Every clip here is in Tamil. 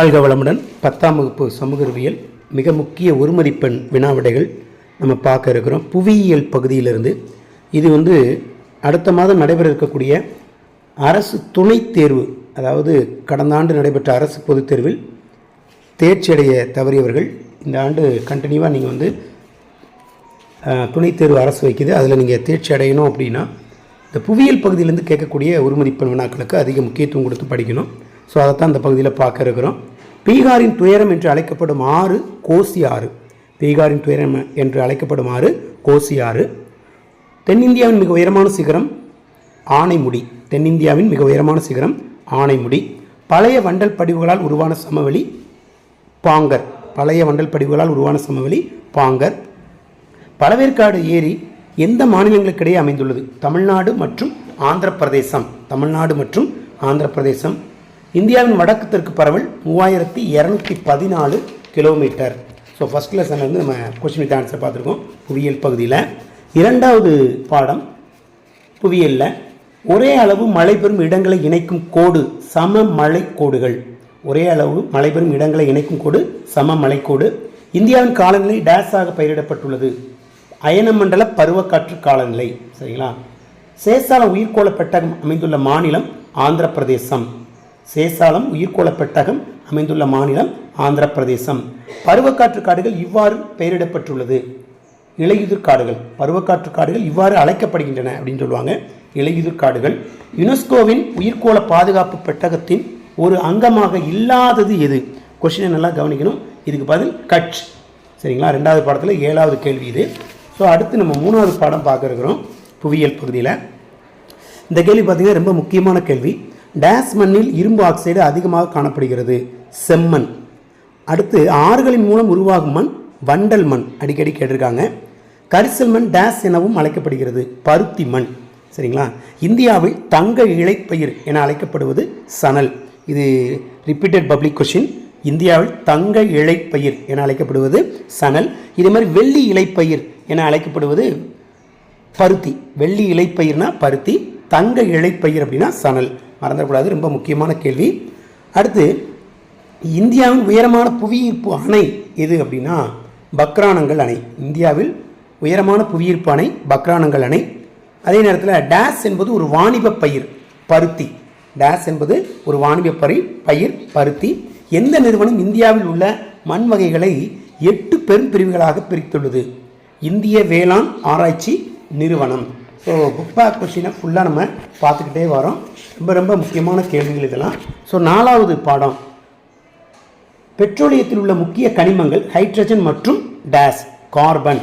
வாழ்க வளமுடன் பத்தாம் வகுப்பு சமூக அறிவியல் மிக முக்கிய ஒருமதிப்பெண் வினாவிடைகள் நம்ம பார்க்க இருக்கிறோம். புவியியல் பகுதியிலிருந்து இது வந்து அடுத்த மாதம் நடைபெற இருக்கக்கூடிய அரசு துணைத் தேர்வு அதாவது கடந்த ஆண்டு நடைபெற்ற அரசு பொதுத் தேர்வில் தேர்ச்சி அடைய தவறியவர்கள். இந்த ஆண்டு கண்டினியூவாக நீங்கள் வந்து துணைத் தேர்வு அரசு வைக்குது. அதில் நீங்கள் தேர்ச்சி அடையணும் அப்படின்னா இந்த புவியியல் பகுதியிலேருந்து கேட்கக்கூடிய ஒரு மதிப்பெண் வினாக்களுக்கு அதிக முக்கியத்துவம் கொடுத்து படிக்கணும். ஸோ அதைத்தான் இந்த பகுதியில் பார்க்க இருக்கிறோம். பீகாரின் துயரம் என்று அழைக்கப்படும் ஆறு கோசி ஆறு. பீகாரின் துயரம் என்று அழைக்கப்படும் ஆறு கோசி ஆறு. தென்னிந்தியாவின் மிக உயரமான சிகரம் ஆனைமுடி. தென்னிந்தியாவின் மிக உயரமான சிகரம் ஆனைமுடி. பழைய வண்டல் படிவுகளால் உருவான சமவெளி பாங்கர். பழைய வண்டல் படிவுகளால் உருவான சமவெளி பாங்கர். பழவேற்காடு ஏரி எந்த மாநிலங்களுக்கிடையே அமைந்துள்ளது? தமிழ்நாடு மற்றும் ஆந்திர பிரதேசம் தமிழ்நாடு மற்றும் ஆந்திர பிரதேசம் இந்தியாவின் வடக்கு தெற்கு பரவல் மூவாயிரத்தி இரநூத்தி பதினாலு கிலோமீட்டர். ஸோ ஃபஸ்ட் லெசன் வந்து நம்ம கொஸ்டின் வித் ஆன்சர் பார்த்துருக்கோம். புவியியல் பகுதியில். இரண்டாவது பாடம் புவியியலில். ஒரே அளவு மழை பெறும் இடங்களை இணைக்கும் கோடு சம மழை கோடுகள். ஒரே அளவு மழை பெறும் இடங்களை இணைக்கும் கோடு சம மலைக்கோடு இந்தியாவின் காலநிலை டேஸாக பயிரிடப்பட்டுள்ளது. அயனமண்டல பருவக்காற்று காலநிலை. சரிங்களா? சேசால உயிர்கோள பெட்டகம் அமைந்துள்ள மாநிலம் ஆந்திர பிரதேசம் சேசாலம் உயிர்கோள பெட்டகம் அமைந்துள்ள மாநிலம் ஆந்திர பிரதேசம் பருவக்காற்று காடுகள் இவ்வாறு பெயரிடப்பட்டுள்ளது. இலையுதிர் காடுகள் பருவக்காற்று காடுகள் இவ்வாறு அழைக்கப்படுகின்றன அப்படின்னு சொல்லுவாங்க. இலையுதிர் காடுகள். யுனெஸ்கோவின் உயிர்கோள பாதுகாப்பு பெட்டகத்தின் ஒரு அங்கமாக இல்லாதது எது? கொஷினை நல்லா கவனிக்கணும். இதுக்கு பதில் கட்ச். சரிங்களா? ரெண்டாவது பாடத்தில் ஏழாவது கேள்வி இது. ஸோ அடுத்து நம்ம மூணாவது பாடம் பார்க்க இருக்கிறோம். புவியியல் பகுதியில். இந்த கேள்வி பார்த்திங்கன்னா ரொம்ப முக்கியமான கேள்வி. டேஸ் மண்ணில் இரும்பு ஆக்சைடு அதிகமாக காணப்படுகிறது. செம்மண். அடுத்து ஆறுகளின் மூலம் உருவாகும் மண் வண்டல் மண் அடிக்கடி கேட்டிருக்காங்க. கரிசல் மண் டேஸ் எனவும் அழைக்கப்படுகிறது. பருத்தி மண். சரிங்களா? இந்தியாவில் தங்க இழைப்பயிர் என அழைக்கப்படுவது சணல். இது ரிப்பீட்டட் பப்ளிக் கொஷின் இந்தியாவில் தங்க இழைப்பயிர் என அழைக்கப்படுவது சணல். இதே மாதிரி வெள்ளி இலைப்பயிர் என அழைக்கப்படுவது பருத்தி. வெள்ளி இலைப்பயிர்னா பருத்தி. தங்க இலைப்பயிர் அப்படின்னா சணல். மறந்துடக்கூடாது ரொம்ப முக்கியமான கேள்வி. அடுத்து இந்தியாவின் உயரமான புவியீர்ப்பு அணை எது அப்படின்னா பக்ரானங்கள் அணை. இந்தியாவில் உயரமான புவியீர்ப்பு அணை பக்ரானங்கள் அணை. அதே நேரத்தில் டேஸ் என்பது ஒரு வாணிப பயிர் பருத்தி. டேஸ் என்பது ஒரு வாணிப பயிர் பயிர் பருத்தி. எந்த நிறுவனம் இந்தியாவில் உள்ள மண் வகைகளை எட்டு பெரும் பிரிவுகளாக பிரித்துள்ளது? இந்திய வேளாண் ஆராய்ச்சி நிறுவனம். ஸோ புக் பேக் கொஷினை ஃபுல்லாக நம்ம பார்த்துக்கிட்டே வரோம். ரொம்ப ரொம்ப முக்கியமான கேள்விகள் இதெல்லாம். ஸோ நாலாவது பாடம். பெட்ரோலியத்தில் உள்ள முக்கிய கனிமங்கள் ஹைட்ரஜன் மற்றும் டேஸ் கார்பன்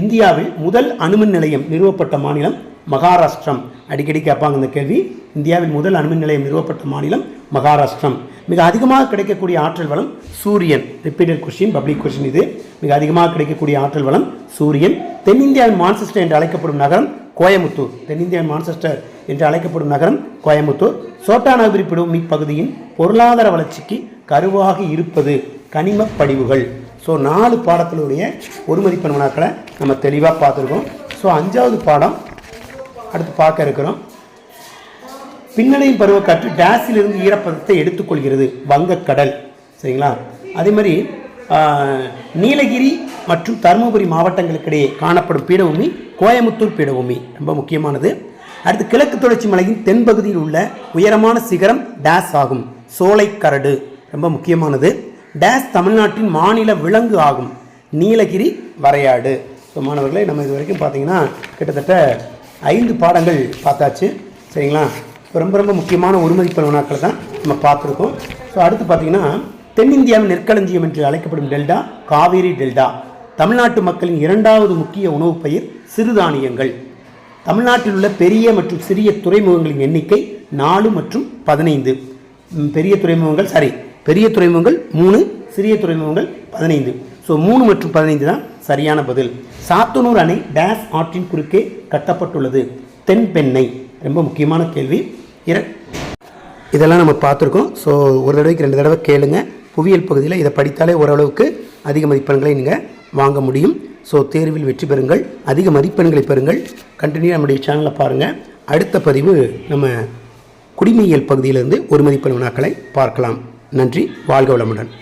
இந்தியாவில் முதல் அணுமின் நிலையம் நிறுவப்பட்ட மாநிலம் மகாராஷ்டிரம். அடிக்கடி கேட்பாங்க இந்த கேள்வி. இந்தியாவில் முதல் அணுமின் நிலையம் நிறுவப்பட்ட மாநிலம் மகாராஷ்டிரம். மிக அதிகமாக கிடைக்கக்கூடிய ஆற்றல் வளம் சூரியன். ரிப்பீட்டட் கொஸ்டின் பப்ளிக் கொஸ்டின் இது. மிக அதிகமாக கிடைக்கக்கூடிய ஆற்றல் வளம் சூரியன். தென்னிந்தியாவின் மான்செஸ்டர் என்று அழைக்கப்படும் நகரம் கோயமுத்தூர் தென்னிந்திய மான்செஸ்டர் என்று அழைக்கப்படும் நகரம் கோயமுத்தூர் சோட்டா நகரிப்பிடும் இப்பகுதியின் பகுதியின் பொருளாதார வளர்ச்சிக்கு கருவாக இருப்பது கனிம படிவுகள். ஸோ நாலு பாடத்தினுடைய ஒரு மதிப்பெண் வினாக்களை நம்ம தெளிவாக பார்த்துருக்கோம். ஸோ அஞ்சாவது பாடம் அடுத்து பார்க்க இருக்கிறோம். பின்னடையும் பருவக்காற்று டேஸிலிருந்து ஈரப்பதத்தை எடுத்துக்கொள்கிறது வங்கக்கடல். சரிங்களா? அதே மாதிரி நீலகிரி மற்றும் தருமபுரி மாவட்டங்களுக்கிடையே காணப்படும் பீடபூமி கோயமுத்தூர் பீடபூமி. ரொம்ப முக்கியமானது. அடுத்து கிழக்கு தொடர்ச்சி மலையின் தென்பகுதியில் உள்ள உயரமான சிகரம் டேஸ் ஆகும். சோலைக்கரடு ரொம்ப முக்கியமானது. டேஸ் தமிழ்நாட்டின் மாநில விலங்கு ஆகும். நீலகிரி வரையாடு. ஸோ மாணவர்களே நம்ம இது வரைக்கும் பார்த்தீங்கன்னா கிட்டத்தட்ட ஐந்து பாடங்கள் பார்த்தாச்சு. சரிங்களா? இப்போ ரொம்ப ரொம்ப முக்கியமான ஒருமதிப்பல் வினாக்களை தான் நம்ம பார்த்துருக்கோம். ஸோ அடுத்து பார்த்தீங்கன்னா தென்னிந்தியாவின் நெற்களஞ்சியம் என்று அழைக்கப்படும் டெல்டா காவேரி டெல்டா. தமிழ்நாட்டு மக்களின் இரண்டாவது முக்கிய உணவுப் பயிர் சிறுதானியங்கள். தமிழ்நாட்டில் உள்ள பெரிய மற்றும் சிறிய துறைமுகங்களின் எண்ணிக்கை நாலு மற்றும் பதினைந்து. பெரிய துறைமுகங்கள் சாரி பெரிய துறைமுகங்கள் மூணு சிறிய துறைமுகங்கள் பதினைந்து. ஸோ மூணு மற்றும் பதினைந்து தான் சரியான பதில். சாத்தனூர் அணை டேஸ் ஆற்றின் குறுக்கே கட்டப்பட்டுள்ளது. தென்பெண்ணை ரொம்ப முக்கியமான கேள்வி. இர இதெல்லாம் நம்ம பார்த்துருக்கோம். ஸோ ஒரு தடவைக்கு ரெண்டு தடவை கேளுங்க. புவியியல் பகுதியில் இதை படித்தாலே ஓரளவுக்கு அதிக மதிப்பெண்களை நீங்கள் வாங்க முடியும். ஸோ தேர்வில் வெற்றி பெறுங்கள். அதிக மதிப்பெண்களை பெறுங்கள். கண்டினியூ நம்முடைய சேனலை பாருங்கள் அடுத்த பதிவு நம்ம குடிமையியல் பகுதியிலிருந்து ஒரு மதிப்பெண் வினாக்களை பார்க்கலாம். நன்றி. வாழ்க வளமுடன்.